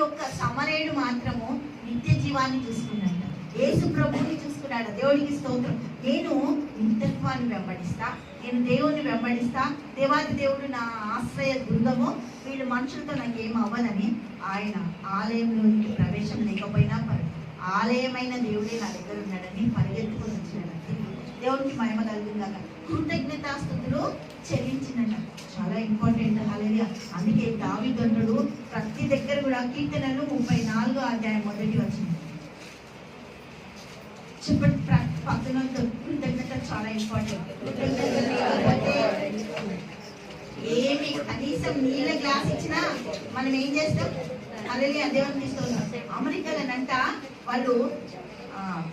ఒక్క సమరేడు మాత్రము నిత్య జీవాన్ని చూసుకున్నాడు. యేసు ప్రభుని చూసుకున్నాడు. దేవుడికి స్తోత్రం. నేను నిత్యత్వాన్ని వెంబడిస్తా నేను దేవుని వెంబడిస్తా దేవాది దేవుడు నా ఆశ్రయ బృందము వీళ్ళు మనుషులతో నాకు అవ్వదని ఆయన ఆలయంలోనికి ప్రవేశం లేకపోయినా పరి ఆలయమైన దేవుడే నా దగ్గర ఉన్నాడని పరిగెత్తుకొని వచ్చినాడు. దేవునికి మహిమ కలిగిందాక కృతజ్ఞతాస్థుతులు చెల్లించినట చాలా ఇంపార్టెంట్ హాలేలుయా అందుకే దావి దండ్రుడు ప్రతి దగ్గర కూడా కీర్తనలు ముప్పై నాలుగో అధ్యాయం మొదటి వచ్చింది చెప్పండి పక్కన కృతజ్ఞత చాలా ఇంపార్టెంట్ ఏమి కనీసం నీళ్ళ గ్లాస్ ఇచ్చినా మనం ఏం చేస్తాం? అలాగే దేవుని తీస్తున్నాం అమెరికాలోనంట వాళ్ళు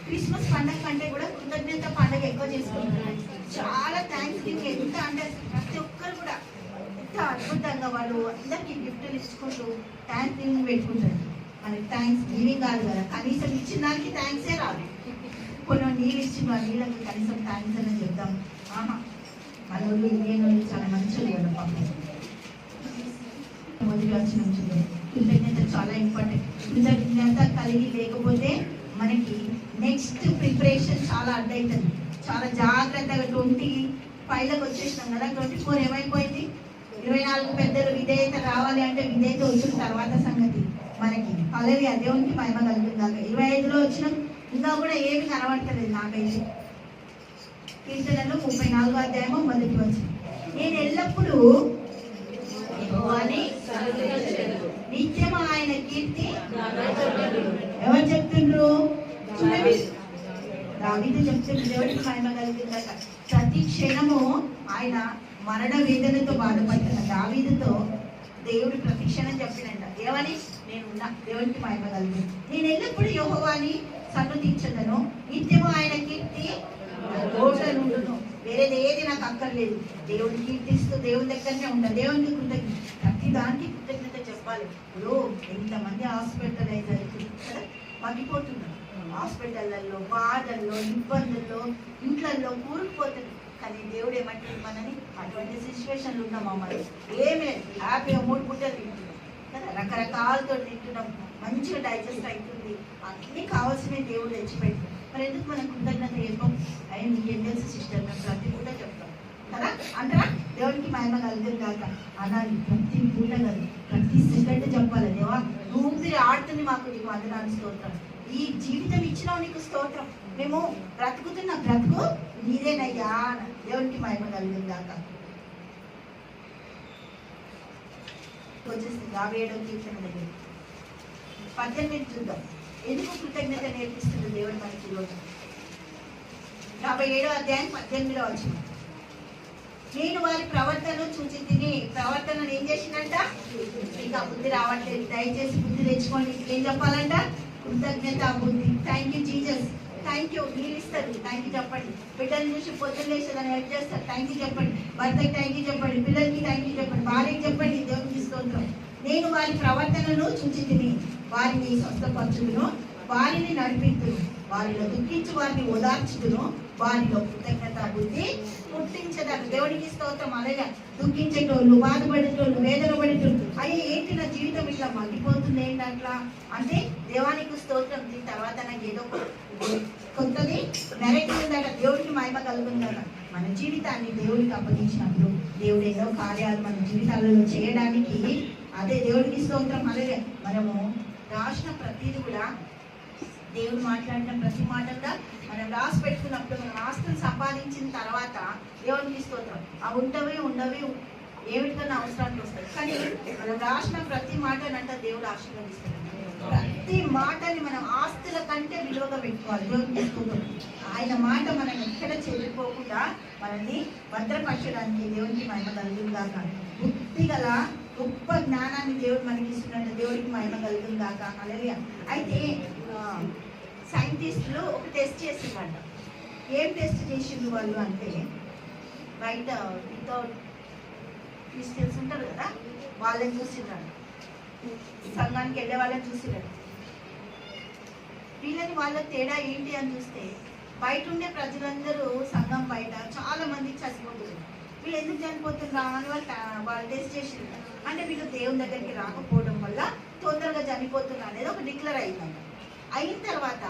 క్రిస్మస్ పండగ కంటే కూడా కృతజ్ఞత పండగ ఎక్కువ చేసుకుంటున్నారు చాలా థ్యాంక్స్ గివింగ్ ఎంత అంటే ప్రతి ఒక్క అద్భుతంగా వాళ్ళు అందరికీ గిఫ్ట్లు ఇచ్చుకుంటూ థ్యాంక్స్ గివింగ్ పెట్టుకుంటారు. మనకి థ్యాంక్స్ గివింగ్ కాదు కదా. కనీసం ఇచ్చిన దానికి థ్యాంక్సే రాదు. కొన్ని నీళ్ళు ఇచ్చిన ఆ నీళ్ళకి కనీసం థ్యాంక్స్ అని చెప్తాం. ఆహా మన వాళ్ళు ఇండియన్ వాళ్ళు చాలా మంచి వాళ్ళు పాపం. మొదటి వచ్చిన కృతజ్ఞత చాలా ఇంపార్టెంట్ కృతజ్ఞత కలిగి లేకపోతే మనకి నెక్స్ట్ ప్రిపరేషన్ చాలా అడ్డవుతుంది చాలా జాగ్రత్తగా ట్వంటీ ఫైవ్లకు వచ్చేసినాం కదా ట్వంటీ ఫోర్ ఏమైపోయింది? ఇరవై నాలుగు పెద్దలు విధేయత రావాలి అంటే విధేయత వచ్చిన తర్వాత సంగతి మనకి. అలాగే దేవునికి మహిమ కలుగుతుందాక ఇరవై ఐదులో వచ్చిన ఇంకా కూడా ఏమి కనబడతలేదు నాకైతే కీర్తనలు ముప్పై నాలుగు అధ్యాయము మొదటి వచ్చింది నేను ఎల్లప్పుడూ నిత్యము ఆయన కీర్తి ఎవరు చెప్తుండ్రు? చూడండి. చెప్తుండ్రు. దేవుడికి మహిమ కలిగిందట ప్రతి క్షణము ఆయన మరణ వేదనతో బాధపడుతున్న దావీదుతో దేవుడు ప్రశిక్షణ చెప్పినంట ఏమని? నేను ఉన్నా దేవుడికి మహిమ నేను ఎల్లప్పుడు యోహవాని సన్నతించదను నిత్యము ఆయన కీర్తి ఉండును వేరేది ఏది నాకు అక్కర్లేదు. దేవుడిని కీర్తిస్తూ దేవుని దగ్గరనే ఉంటా దేవునికి కృతజ్ఞత ప్రతి దానికి కృతజ్ఞత చెప్పాలి. ఇప్పుడు ఎంతమంది హాస్పిటలైజ్ అవుతుంది కదా? మగ్గిపోతున్నారు. హాస్పిటళ్ళల్లో బాధల్లో ఇబ్బందుల్లో ఇంట్లల్లో కూరుకుపోతున్నారు. కానీ దేవుడు ఏమంటాడు మనని అటువంటి సిచ్యువేషన్లు ఉన్నాం మనం ఏమే హ్యాపీగా మూడు పుట్టలు తింటున్నాం. కదా? రకరకాలతో తింటున్నాం. మంచిగా డైజెస్ట్ అవుతుంది అన్నీ కావాల్సినవి దేవుడు తెచ్చిపెట్టి మరి ఎందుకు మనం కృతజ్ఞత చెప్పం? అయ్యి నీకేం తెలుసు సిస్టర్ మేము ప్రతి పూట చెప్తాం. కదా? అంటారా? దేవునికి మహిమ కలుగుతుంది కాక అనాలి. ప్రతి పూట కాదు. ప్రతి సెకండ్ చెప్పాలి. దేవా నువ్వు ఆడుతుంది మాకు నీకు వందనాలు స్తోత్రం ఈ జీవితం ఇచ్చినావు నీకు స్తోత్రం. మేము బ్రతుకుతున్న బ్రతుకు నీదేనయ్యా అన. దేవునికి మహిమ కలిగిందాక వచ్చేసి యాభై ఏడవ కీర్తన దగ్గర పద్దెనిమిది చూద్దాం. ఎందుకు కృతజ్ఞత నేర్పిస్తుంది దేవుడు మనకి ఈరోజు యాభై ఏడో అధ్యాయం పద్దెనిమిదిలో వచ్చిన నేను వారి ప్రవర్తన చూసి తిని ప్రవర్తనను ఏం చేసిందంట ఇంకా బుద్ధి రావట్లేదు. దయచేసి బుద్ధి తెచ్చుకోండి. ఏం చెప్పాలంట? కృతజ్ఞత ఉంది. Thank you Jesus thank you మీరు ఇస్తారు. థ్యాంక్ యూ చెప్పండి. బిడ్డలు చూసి పొద్దున్న లేచేదని హెల్ప్ చేస్తారు. థ్యాంక్ యూ చెప్పండి. భర్తకి థ్యాంక్ యూ చెప్పండి. పిల్లలకి థ్యాంక్ యూ చెప్పండి. వారికి చెప్పండి. దేవునికి స్తోత్రం. నేను వారి ప్రవర్తనను చూచి తిని వారిని స్వస్థపరచుదును. వారిని నడిపిద్దును. వారిలో దుఃఖించి వారిని ఓదార్చుదును. వారిలో కృతజ్ఞత బుద్ధి పుట్టించదాన్ని దేవునికి స్తోత్రం. అలాగే దుఃఖించేటోళ్ళు బాధపడేటోళ్ళు వేదన పడేటోళ్ళు అయ్యే ఏంటి నా జీవితం ఇట్లా మగ్గిపోతుంది ఏంటి అట్లా? అంటే దేవానికి స్తోత్రం దీని తర్వాత నాకు ఏదో కొత్తది నెరటి ఉందట. దేవుడికి మహిమ కలుగుందట మన జీవితాన్ని దేవుడికి అప్పగించినప్పుడు దేవుడు ఏదో కార్యాలు మన జీవితాలలో చేయడానికి అదే దేవుడికి స్తోత్రం. అలాగే మనము రాసిన ప్రతిది కూడా దేవుడు మాట్లాడిన ప్రతి మాట కూడా మనం రాసి పెట్టుకున్నప్పుడు మనం ఆస్తులు సంపాదించిన తర్వాత దేవునికి స్తోత్రం. ఆ ఉంటవి ఉండవి ఏమిటికన్నా అవసరానికి వస్తాయి. కానీ మనం రాసిన ప్రతి మాటనంట దేవుడు ఆశీర్వదిస్తాడు. ప్రతి మాటని మనం ఆస్తుల కంటే విలువగా పెట్టుకోవాలి. దేవునికి స్తోత్రం. ఆయన మాట మనం ఎక్కడ చెడిపోకుండా మనల్ని భద్రపరచడానికి దేవునికి మహిమ కాక బుద్ధి గల గొప్ప జ్ఞానాన్ని దేవుడు మనకి ఇస్తున్నట్టు దేవుడికి మహిమ కలుగుగాక అలాగే అయితే సైంటిస్టులు ఒక టెస్ట్ చేసిందంట. ఏం టెస్ట్ చేసిండ్రు వాళ్ళు అంటే బయట వితౌట్ క్రిస్టియన్స్ ఉంటారు కదా వాళ్ళని చూసిండ్రంట. సంఘానికి వెళ్ళే వాళ్ళని చూసిండ్రంట. వీళ్ళని వాళ్ళ తేడా ఏంటి అని చూస్తే బయట ఉండే ప్రజలందరూ సంఘం బయట చాలా మంది చచ్చిపోతున్నారు. వీళ్ళు ఎందుకు చనిపోతున్నారు అని వాళ్ళు వాళ్ళు టెస్ట్ చేసిండ్రు. అంటే వీళ్ళు దేవుని దగ్గరికి రాకపోవడం వల్ల తొందరగా చనిపోతున్నా అనేది ఒక డిక్లేర్ అయిందంట. అయిన తర్వాత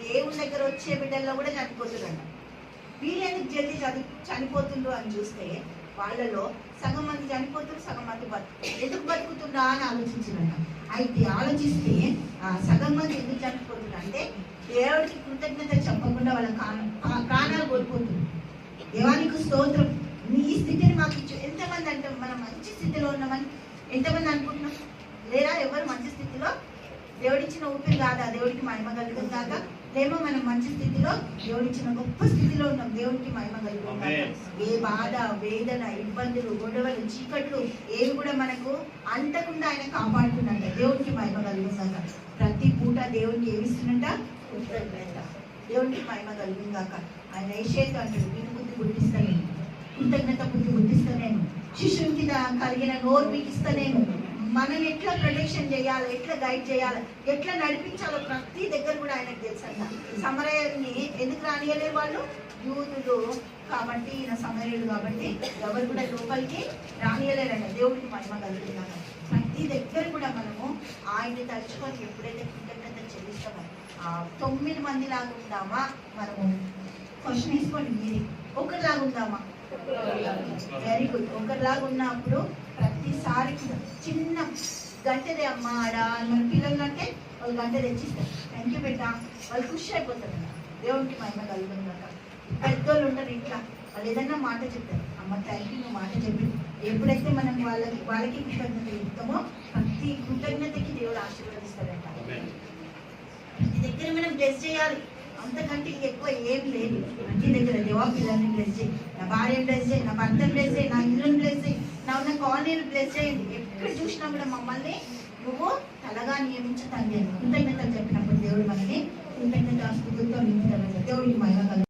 దేవుని దగ్గర వచ్చే బిడ్డల్లో కూడా చనిపోతుందంట. వీళ్ళెందుకు జల్దీ చని చనిపోతుండ్రు అని చూస్తే వాళ్ళలో సగం మంది చనిపోతున్నారు సగం మంది బతుకు ఎందుకు బతుకుతుందా అని ఆలోచించారంట అయితే ఆలోచిస్తే సగం మంది ఎందుకు చనిపోతున్నారు అంటే దేవుడికి కృతజ్ఞత చెప్పకుండా వాళ్ళ కాన- ఆ ప్రాణాలు కోల్పోతుంది దేవానికి స్తోత్రం. నీ స్థితిని మాకు ఇచ్చు ఎంతమంది అంటే మనం మంచి స్థితిలో ఉన్నామని ఎంతమంది అనుకుంటున్నాం? లేరా? ఎవరు మంచి స్థితిలో దేవుడిచ్చిన ఊపిరి కాదా? దేవుడికి మహిమ కలుగుతుంది కాక లేమో మనం మంచి స్థితిలో దేవుడిచ్చిన గొప్ప స్థితిలో ఉన్నాం. దేవుడికి మహిమ కలుగుతుంది. ఏ బాధ వేదన ఇబ్బందులు గొడవలు చీకట్లు ఏవి కూడా మనకు అంటకుండా ఆయన కాపాడుతున్నట్ట దేవుడికి మహిమ కలుగుతుందాక ప్రతి పూట దేవుడికి ఏమిస్తున్నట్ట కృతజ్ఞత. దేవుడికి మహిమ కలుగుందాక ఆయన ఏషేతు అంటాడు మీకు బుద్ధి నేను కృతజ్ఞత బుద్ధి నేను శిష్యునికి కలిగిన నోరు మీకు మనం ఎట్లా ప్రొటెక్షన్ చేయాలి ఎట్లా గైడ్ చేయాలి ఎట్లా నడిపించాలో ప్రతి దగ్గర కూడా ఆయనకు తెలుసంట. సమరయ్యని ఎందుకు రానియలేరు వాళ్ళు? యూదులు కాబట్టి ఈయన సమరయుడు కాబట్టి ఎవరు కూడా లోపలికి రానియలేరంట. దేవుడికి మహిమ కలుగుతున్నాక ప్రతి దగ్గర కూడా మనము ఆయన్ని తలుచుకొని ఎప్పుడైతే కృతజ్ఞత చెల్లిస్తామో ఆ తొమ్మిది మంది లాగా ఉందామా మనము? క్వశ్చన్ వేసుకోండి మీరే. ఒకరిలాగా ఉందామా? వెరీ గుడ్ ఒకరిలాగా ఉన్నప్పుడు ప్రతిసారి కూడా చిన్న గంటదే అమ్మ ఆడ మన పిల్లలు అంటే వాళ్ళు గంట తెచ్చిస్తారు. థ్యాంక్ యూ బిడ్డ. వాళ్ళు ఖుషి అయిపోతారు దేవునికి మహిమ కలుగుతుందట పెద్దోళ్ళు ఉంటారు ఇంట్లో. వాళ్ళు ఏదైనా మాట చెప్తారు. అమ్మ థ్యాంక్ యూ మాట చెప్పి ఎప్పుడైతే మనం వాళ్ళకి వాళ్ళకి కృతజ్ఞత ఇస్తామో ప్రతి కృతజ్ఞతకి దేవుడు ఆశీర్వదిస్తాడంట. ప్రతి దగ్గర మనం బ్లెస్ చేయాలి. అంతకంటే ఇంకెక్కువ ఏం లేదు. ప్రతి దగ్గర దేవా పిల్లల్ని బ్లెస్ చేయి. నా భార్యను బ్లెస్ చేయి. నా భర్తను బ్లెస్ చేయి. నా ఇల్లుని బ్లెస్ చేయి. నా ఉన్న కాలనీలు బ్లెస్ చేయండి ఎక్కడ చూసినా కూడా మమ్మల్ని నువ్వు తలగా నియమించు తండ్రి అని కృతజ్ఞతలు చెప్పినప్పుడు దేవుడు మనని కృతజ్ఞత స్థుతులతో నింపుతాడు దేవుడికి మహిళ